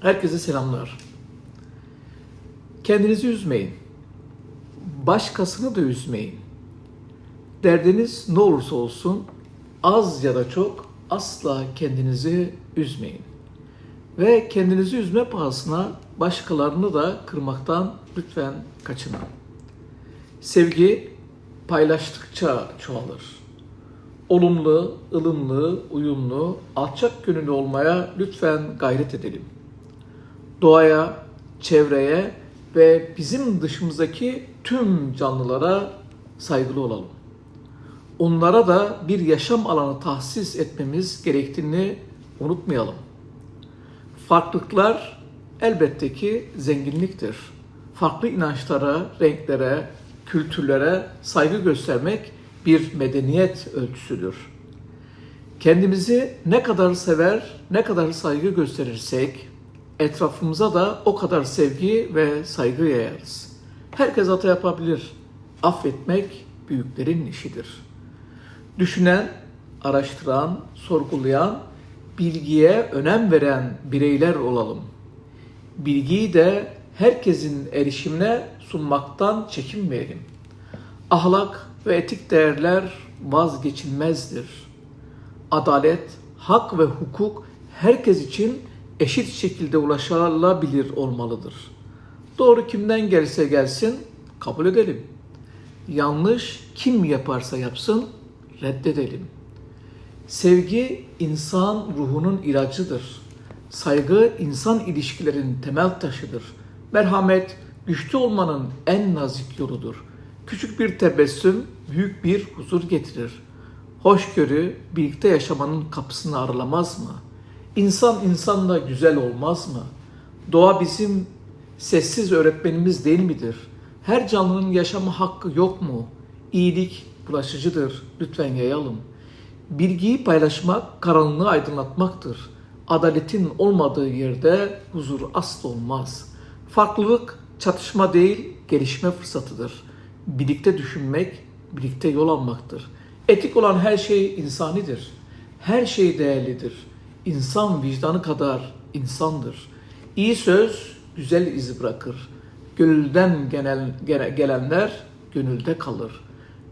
Herkese selamlar. Kendinizi üzmeyin. Başkasını da üzmeyin. Derdiniz ne olursa olsun az ya da çok asla kendinizi üzmeyin. Ve kendinizi üzme pahasına başkalarını da kırmaktan lütfen kaçının. Sevgi paylaştıkça çoğalır. Olumlu, ılımlı, uyumlu, alçak gönüllü olmaya lütfen gayret edelim. Doğaya, çevreye ve bizim dışımızdaki tüm canlılara saygılı olalım. Onlara da bir yaşam alanı tahsis etmemiz gerektiğini unutmayalım. Farklılıklar elbette ki zenginliktir. Farklı inançlara, renklere, kültürlere saygı göstermek bir medeniyet ölçüsüdür. Kendimizi ne kadar sever, ne kadar saygı gösterirsek etrafımıza da o kadar sevgi ve saygı yayarız. Herkes hata yapabilir. Affetmek büyüklerin işidir. Düşünen, araştıran, sorgulayan, bilgiye önem veren bireyler olalım. Bilgiyi de herkesin erişimine sunmaktan çekinmeyelim. Ahlak ve etik değerler vazgeçilmezdir. Adalet, hak ve hukuk herkes için eşit şekilde ulaşılabilir olmalıdır. Doğru kimden gelse gelsin kabul edelim. Yanlış kim yaparsa yapsın reddedelim. Sevgi insan ruhunun ilacıdır. Saygı insan ilişkilerin temel taşıdır. Merhamet güçlü olmanın en nazik yoludur. Küçük bir tebessüm büyük bir huzur getirir. Hoşgörü birlikte yaşamanın kapısını aralamaz mı? İnsan insanla güzel olmaz mı? Doğa bizim sessiz öğretmenimiz değil midir? Her canlının yaşama hakkı yok mu? İyilik bulaşıcıdır. Lütfen yayalım. Bilgiyi paylaşmak karanlığı aydınlatmaktır. Adaletin olmadığı yerde huzur asla olmaz. Farklılık çatışma değil, gelişme fırsatıdır. Birlikte düşünmek, birlikte yol almaktır. Etik olan her şey insanidir. Her şey değerlidir. İnsan vicdanı kadar insandır. İyi söz güzel iz bırakır. Gönülden genel, gene- gelenler gönülde kalır.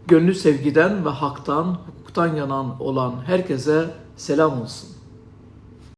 Gönlü sevgiden ve haktan, hukuktan yanan olan herkese selam olsun.